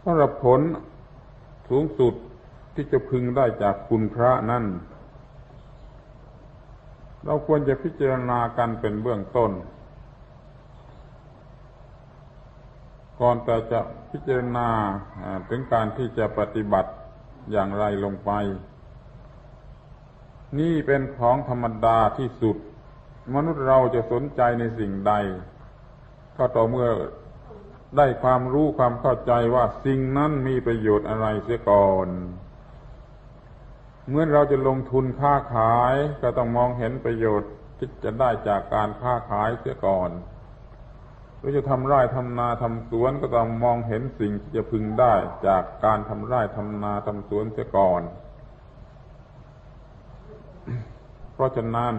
เพราะผลสูงสุดที่จะพึงได้จากคุณพระนั่น เราควรจะพิจารณากันเป็นเบื้องต้น ก่อนแต่จะพิจารณาถึงการที่จะปฏิบัติอย่างไรลงไป นี่เป็นของธรรมดาที่สุด มนุษย์เราจะสนใจในสิ่งใด ก็ต่อเมื่อ ได้ความรู้ความเข้าใจว่าสิ่งนั้นมีประโยชน์อะไรเสียก่อนเมื่อเราจะลงทุนค้าขายก็ต้องมองเห็นประโยชน์ที่จะได้จากการค้าขายเสียก่อนหรือจะทำไร่ทำนาทำสวนก็ต้องมองเห็นสิ่งที่จะพึงได้จากการทำไร่ทำนาทำสวนเสียก่อน เพราะฉะนั้น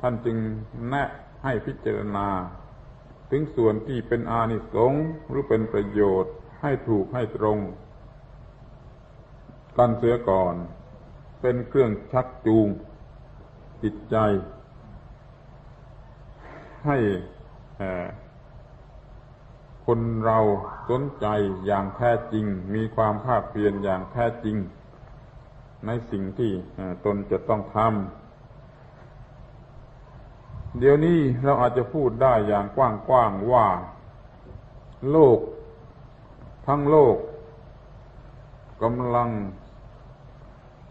ท่านจึงแนะให้พิจารณา ถึงส่วนที่เป็นอานิสงส์หรือเป็นประโยชน์ให้ถูกให้ตรง กันเสียก่อน เป็นเครื่องชักจูง จิตใจ ให้คนเราสนใจอย่างแท้จริง มีความภาคเพียรอย่างแท้จริง ในสิ่งที่ตนจะต้องทำ เดี๋ยวนี้เราอาจจะพูดได้อย่างกว้างๆว่า โลก ทั้งโลกกำลัง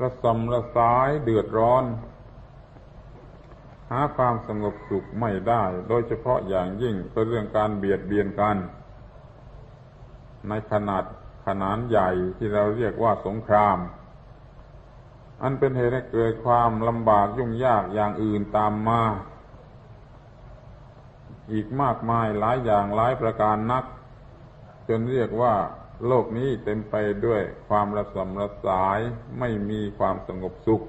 ระสำระสายเดือดร้อน หาความสงบสุขไม่ได้ โดยเฉพาะอย่างยิ่งเป็นเรื่องการเบียดเบียนกัน ในขนาดขนาดใหญ่ที่เราเรียกว่าสงคราม อันเป็นเหตุให้เกิดความลำบากยุ่งยากอย่างอื่นตามมา อีกมากมายหลายอย่างหลายประการนัก จนเรียกว่าโลกนี้เต็มไปด้วยความระสำระสายไม่มีความสงบสุข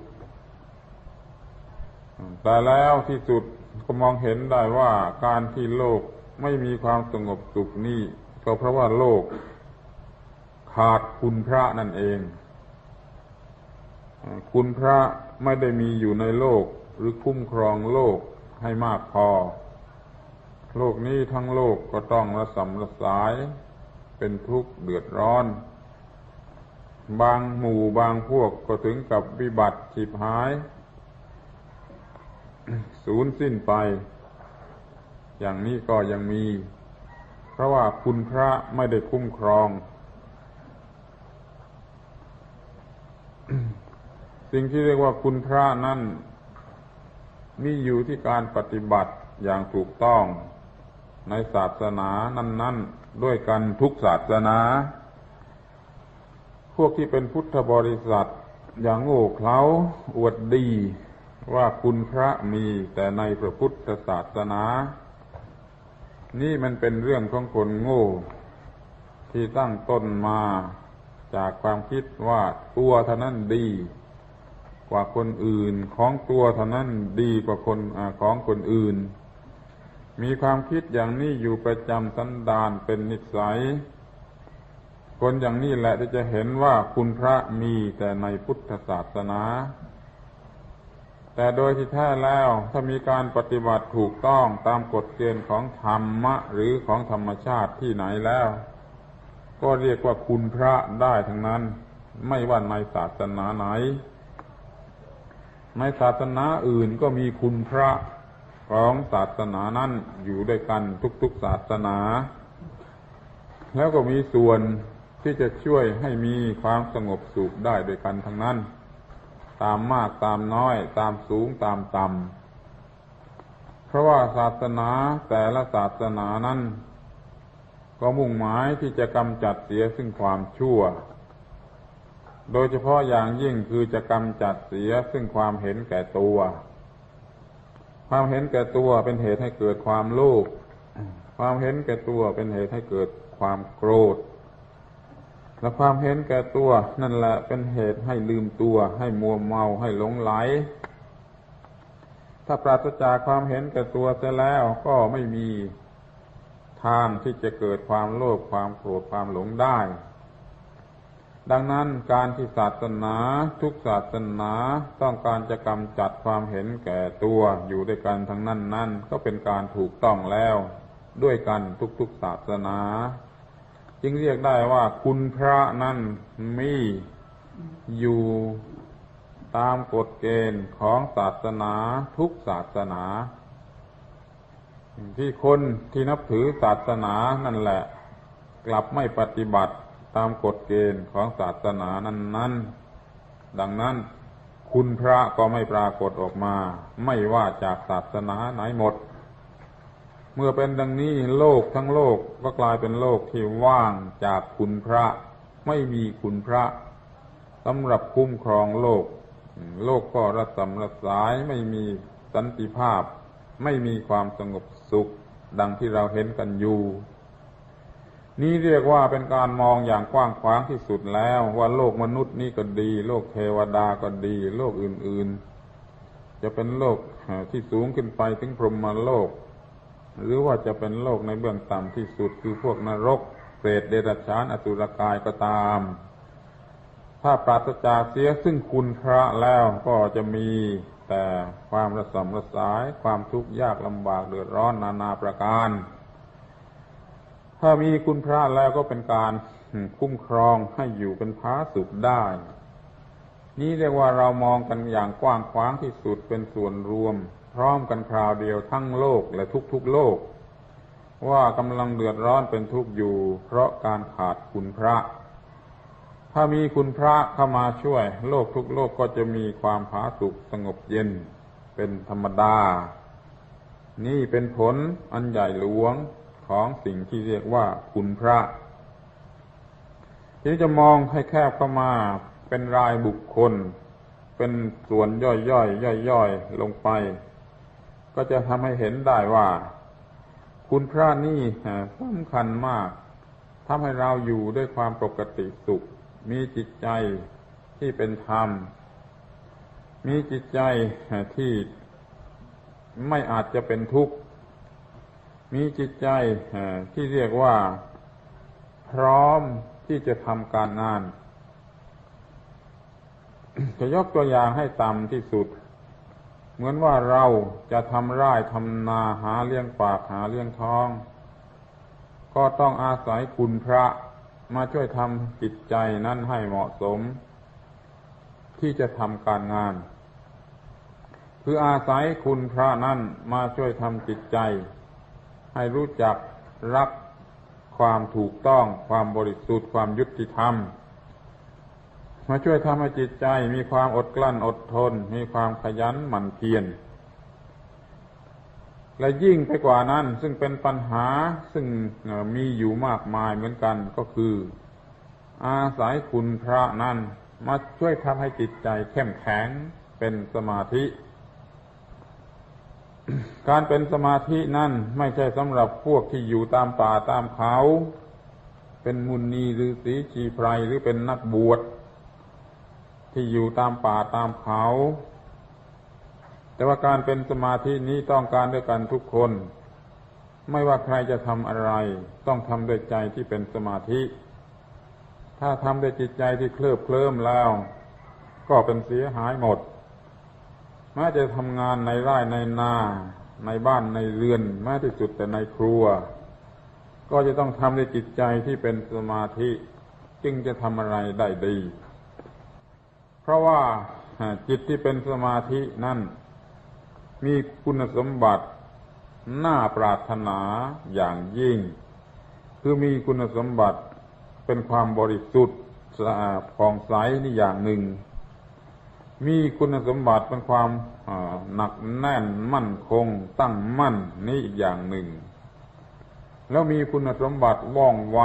แต่แล้วที่สุดก็มองเห็นได้ว่าการที่โลกไม่มีความสงบสุขนี้ก็เพราะว่าโลก ขาดคุณพระนั่นเอง คุณพระไม่ได้มีอยู่ในโลกหรือคุ้มครองโลกให้มากพอ โลกนี้ทั้งโลกก็ต้องระสำระสายเป็นทุกข์เดือดร้อน บางหมู่บางพวกก็ถึงกับวิบัติฉิบหาย สูญสิ้นไป อย่างนี้ก็ยังมี เพราะว่าคุณพระไม่ได้คุ้มครอง สิ่งที่เรียกว่าคุณพระนั้นมีอยู่ที่การปฏิบัติอย่างถูกต้อง ในศาสนานั้น ๆ ด้วยกันทุกศาสนา พวกที่เป็นพุทธบริษัทอย่างโง่เขลาอวดดีว่าคุณพระมีแต่ในพระพุทธศาสนา นี่มันเป็นเรื่องของคนโง่ ที่ตั้งต้นมาจากความคิดว่าตัวเท่านั้นดี กว่าคนอื่นของตัวเท่านั้นดีกว่าคนอของคนอื่น มีความคิดอย่างนี้อยู่ประจำสันดานเป็นนิสัย คนอย่างนี้แหละที่จะเห็นว่าคุณพระมีแต่ในพุทธศาสนา แต่โดยที่แท้แล้วถ้ามีการปฏิบัติถูกต้องตามกฎเกณฑ์ของธรรมะหรือของธรรมชาติที่ไหนแล้ว ก็เรียกว่าคุณพระได้ทั้งนั้น ไม่ว่าในศาสนาไหน ในศาสนาอื่นก็มีคุณพระ ของศาสนานั้นอยู่ด้วยกันทุกๆศาสนา แล้วก็มีส่วนที่จะช่วยให้มีความสงบสุขได้ด้วยกันทั้งนั้น ตามมากตามน้อย ตามสูงตามต่ำเพราะว่าศาสนาแต่ละศาสนานั้น ก็มุ่งหมายที่จะกำจัดเสียซึ่งความชั่ว โดยเฉพาะอย่างยิ่งคือจะกำจัดเสียซึ่งความเห็นแก่ตัว ความเห็นแก่ตัวเป็นเหตุให้เกิดความโลภ ความเห็นแก่ตัวเป็นเหตุให้เกิดความโกรธ และความเห็นแก่ตัวนั่นแหละเป็นเหตุให้ลืมตัว ให้มัวเมาให้หลงไหล ถ้าปราศจากความเห็นแก่ตัวเสียแล้วก็ไม่มีทางที่จะเกิดความโลภความโกรธความหลงได้ ดังนั้นการที่ศาสนาทุกศาสนาต้องการจะกำจัดความเห็นแก่ตัวอยู่ด้วยกันทั้งนั้นนั่นก็เป็นการถูกต้องแล้ว ด้วยกันทุกๆศาสนา จึงเรียกได้ว่าคุณพระนั้นมีอยู่ตามกฎเกณฑ์ของศาสนาทุกศาสนา ที่คนที่นับถือศาสนานั่นแหละ กลับไม่ปฏิบัติ ตามกฎเกณฑ์ของศาสนานั้น ๆ ดังนั้นคุณพระก็ไม่ปรากฏออกมา ไม่ว่าจากศาสนาไหนหมด เมื่อเป็นดังนี้โลกทั้งโลกก็กลายเป็นโลกที่ว่างจากคุณพระ ไม่มีคุณพระสำหรับคุ้มครองโลก โลกก็ระสำระสายไม่มีสันติภาพ ไม่มีความสงบสุข ดังที่เราเห็นกันอยู่ นี้เรียกว่าเป็นการมองอย่างกว้างขวางที่สุดแล้ว ว่าโลกมนุษย์นี้ก็ดี โลกเทวดาก็ดี โลกอื่น ๆ จะเป็นโลกที่สูงขึ้นไปถึงพรหมโลก หรือว่าจะเป็นโลกในเบื้องต่ำที่สุดคือพวกนรกเปรตเดรัจฉานอสุรกายก็ตาม ถ้าปราศจากเสียซึ่งคุณพระแล้วก็จะมีแต่ความระสำระสายความทุกข์ยากลำบากเดือดร้อนนานาประการ ถ้ามีคุณพระแล้วก็เป็นการคุ้มครองให้อยู่เป็นพาสุขได้ นี้เรียกว่าเรามองกันอย่างกว้างขวางที่สุดเป็นส่วนรวม พร้อมกันคราวเดียวทั้งโลกและทุกๆโลก ว่ากำลังเดือดร้อนเป็นทุกข์อยู่ เพราะการขาดคุณพระ ถ้ามีคุณพระเข้ามาช่วย โลกทุกโลกก็จะมีความผาสุกสงบเย็น เป็นธรรมดา นี่เป็นผลอันใหญ่หลวง ของสิ่งที่เรียกว่าคุณพระที่จะมองให้แคบเข้ามาเป็นรายบุคคล เป็นส่วนย่อยๆย่อยย่อยลงไป ก็จะทำให้เห็นได้ว่า คุณพระนี่สำคัญมากทำให้เราอยู่ด้วยความปกติสุข มีจิตใจที่เป็นธรรม มีจิตใจที่ไม่อาจจะเป็นทุกข์ มีจิตใจที่เรียกว่า พร้อมที่จะทำการงาน จะยกตัวอย่างให้ต่ำที่สุด เหมือนว่าเราจะทำไร่ทำนาหาเลี้ยงปากหาเลี้ยงท้อง ก็ต้องอาศัยคุณพระมาช่วยทำจิตใจนั้นให้เหมาะสม ที่จะทำการงาน คืออาศัยคุณพระนั้นมาช่วยทำจิตใจ ให้รู้จักรักความถูกต้องความบริสุทธิ์ความยุติธรรม มาช่วยทำให้จิตใจมีความอดกลั้นอดทน มีความขยันหมั่นเพียรและยิ่งไปกว่านั้น ซึ่งเป็นปัญหาซึ่งมีอยู่มากมายเหมือนกันก็คือ อาศัยคุณพระนั้นมาช่วยทำให้จิตใจเข้มแข็งเป็นสมาธิ การเป็นสมาธินั่นไม่ใช่สำหรับพวกที่อยู่ตามป่าตามเขา เป็นมุนีหรือสีชีไพรหรือเป็นนักบวชที่อยู่ตามป่าตามเขา แต่ว่าการเป็นสมาธินี้ต้องการด้วยกันทุกคน ไม่ว่าใครจะทำอะไร ต้องทำด้วยใจที่เป็นสมาธิ ถ้าทำด้วยจิตใจที่เคลิบเคลิ้มแล้ว ก็เป็นเสียหายหมด แม้จะทำงานในไร่ในนาในบ้านในเรือนแม้ที่สุดแต่ในครัว ก็จะต้องทำในจิตใจที่เป็นสมาธิ จึงจะทำอะไรได้ดี เพราะว่าจิตที่เป็นสมาธินั่น มีคุณสมบัติน่าปรารถนาอย่างยิ่ง คือมีคุณสมบัติเป็นความบริสุทธิ์สะอาดผ่องใสนี่อย่างหนึ่ง มีคุณสมบัติเป็นความหนักแน่นมั่นคง ตั้งมั่นนี่อีกอย่างหนึ่ง แล้วมีคุณสมบัติว่องไว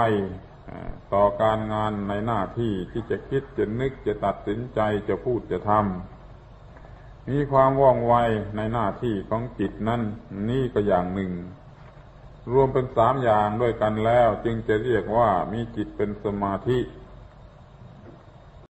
ต่อการงานในหน้าที่ที่จะคิดจะนึกจะตัดสินใจจะพูดจะทำมีความว่องไวในหน้าที่ของจิตนั้นนี่ก็อย่างหนึ่ง รวมเป็นสามอย่างด้วยกันแล้ว จึงจะเรียกว่ามีจิตเป็นสมาธิ